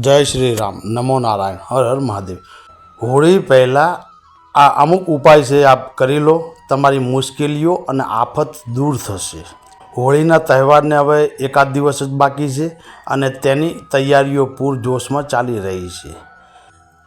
જય શ્રી રામ. નમો નારાયણ. હર હર મહાદેવ. હોળી પહેલાં આ અમુક ઉપાય છે, આપ કરી લો. તમારી મુશ્કેલીઓ અને આફત દૂર થશે. હોળીના તહેવારને હવે એકાદ દિવસ જ બાકી છે અને તેની તૈયારીઓ પૂરજોશમાં ચાલી રહી છે.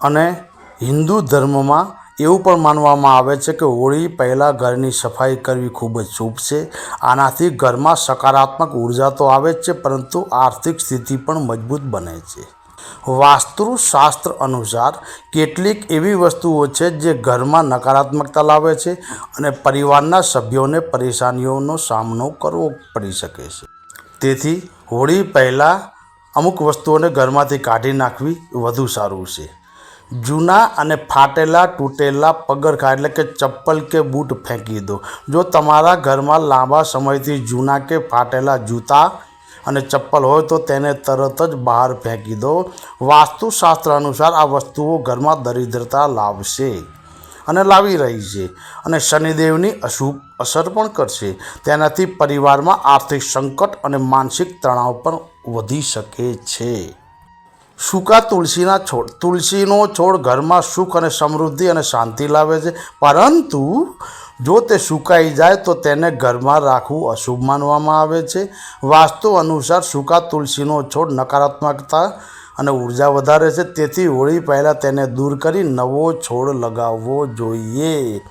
અને હિન્દુ ધર્મમાં એવું પણ માનવામાં આવે છે કે હોળી પહેલાં ઘરની સફાઈ કરવી ખૂબ જ શુભ છે. આનાથી ઘરમાં સકારાત્મક ઊર્જા તો આવે જ છે, પરંતુ આર્થિક સ્થિતિ પણ મજબૂત બને છે. વાસ્તુશાસ્ત્ર અનુસાર કેટલીક એવી વસ્તુઓ છે જે ઘરમાં નકારાત્મકતા લાવે છે અને પરિવારના સભ્યોને પરેશાનીઓનો સામનો કરવો પડી શકે છે. તેથી હોળી પહેલાં અમુક વસ્તુઓને ઘરમાંથી કાઢી નાખવી વધુ સારું છે. જૂના અને ફાટેલા તૂટેલા પગરખા એટલે કે ચપ્પલ કે બૂટ ફેંકી દો. જો તમારા ઘરમાં લાંબા સમયથી જૂના કે ફાટેલા જૂતા અને ચપ્પલ હોય તો તેને તરત જ બહાર ફેંકી દો. વાસ્તુશાસ્ત્ર અનુસાર આ વસ્તુઓ ઘરમાં દરિદ્રતા લાવશે અને લાવી રહી છે અને શનિદેવની અશુભ અસર પણ કરશે. તેનાથી પરિવારમાં આર્થિક સંકટ અને માનસિક તણાવ પણ વધી શકે છે. સૂકા તુલસીના છોડ. તુલસીનો છોડ ઘરમાં સુખ અને સમૃદ્ધિ અને શાંતિ લાવે છે. પરંતુ જો તે સુકાઈ જાય તો તેને ઘરમાં રાખવું અશુભ માનવામાં આવે છે. વાસ્તુ અનુસાર સૂકા તુલસીનો છોડ નકારાત્મકતા અને ઊર્જા વધારે છે. તેથી હોળી પહેલાં તેને દૂર કરી નવો છોડ લગાવવો જોઈએ.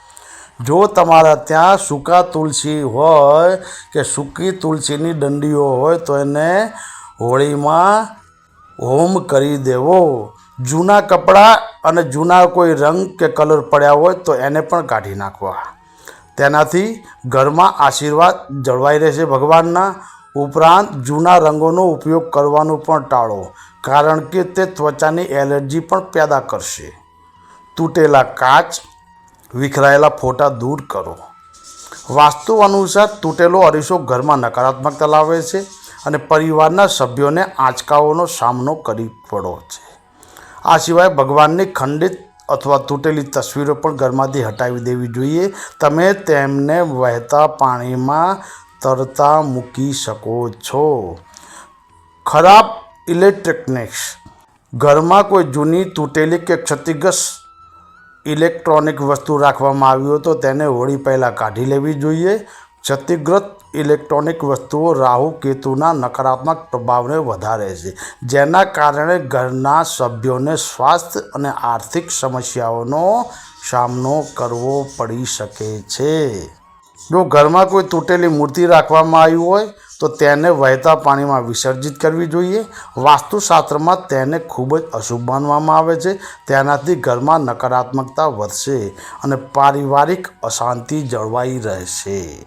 જો તમારા ત્યાં સૂકા તુલસી હોય કે સૂકી તુલસીની દંડીઓ હોય તો એને હોળીમાં હોમ કરી દેવો. જૂના કપડાં અને જૂના કોઈ રંગ કે કલર પડ્યા હોય તો એને પણ કાઢી નાખવા. તેનાથી ઘરમાં આશીર્વાદ જળવાઈ રહેશે ભગવાનના. ઉપરાંત જૂના રંગોનો ઉપયોગ કરવાનું પણ ટાળો, કારણ કે તે ત્વચાની એલર્જી પણ પેદા કરશે. તૂટેલા કાચ, વિખરાયેલા ફોટા દૂર કરો. વાસ્તુ અનુસાર તૂટેલો અરીસો ઘરમાં નકારાત્મકતા લાવે છે. અને પરિવારના સભ્યોને આંચકાઓનો સામનો કરી પડો છે. આ સિવાય ભગવાનની ખંડિત અથવા તૂટેલી તસવીરો પણ ઘરમાંથી હટાવી દેવી જોઈએ. તમે તેમને વહેતા પાણીમાં તરતા મૂકી શકો છો. ખરાબ ઇલેક્ટ્રોનિક્સ. ઘરમાં કોઈ જૂની તૂટેલી કે ક્ષતિગ્રસ્ત ઇલેક્ટ્રોનિક વસ્તુ રાખવામાં આવી હોય તો તેને હોળી પહેલાં કાઢી લેવી જોઈએ. ક્ષતિગ્રસ્ત ઇલેક્ટ્રોનિક વસ્તુઓ રાહુ કેતુના નકારાત્મક પ્રભાવને વધારે છે, જેના કારણે ઘરના સભ્યોને સ્વાસ્થ્ય અને આર્થિક સમસ્યાઓનો સામનો કરવો પડી શકે છે. જો ઘરમાં કોઈ તૂટેલી મૂર્તિ રાખવામાં આવી હોય, તો તેને વહેતા પાણીમાં વિસર્જિત કરવી જોઈએ. વાસ્તુશાસ્ત્રમાં તેને ખૂબ જ અશુભ માનવામાં આવે છે. તેનાથી ઘરમાં નકારાત્મકતા વધશે અને પારિવારિક અશાંતિ જળવાઈ રહેશે.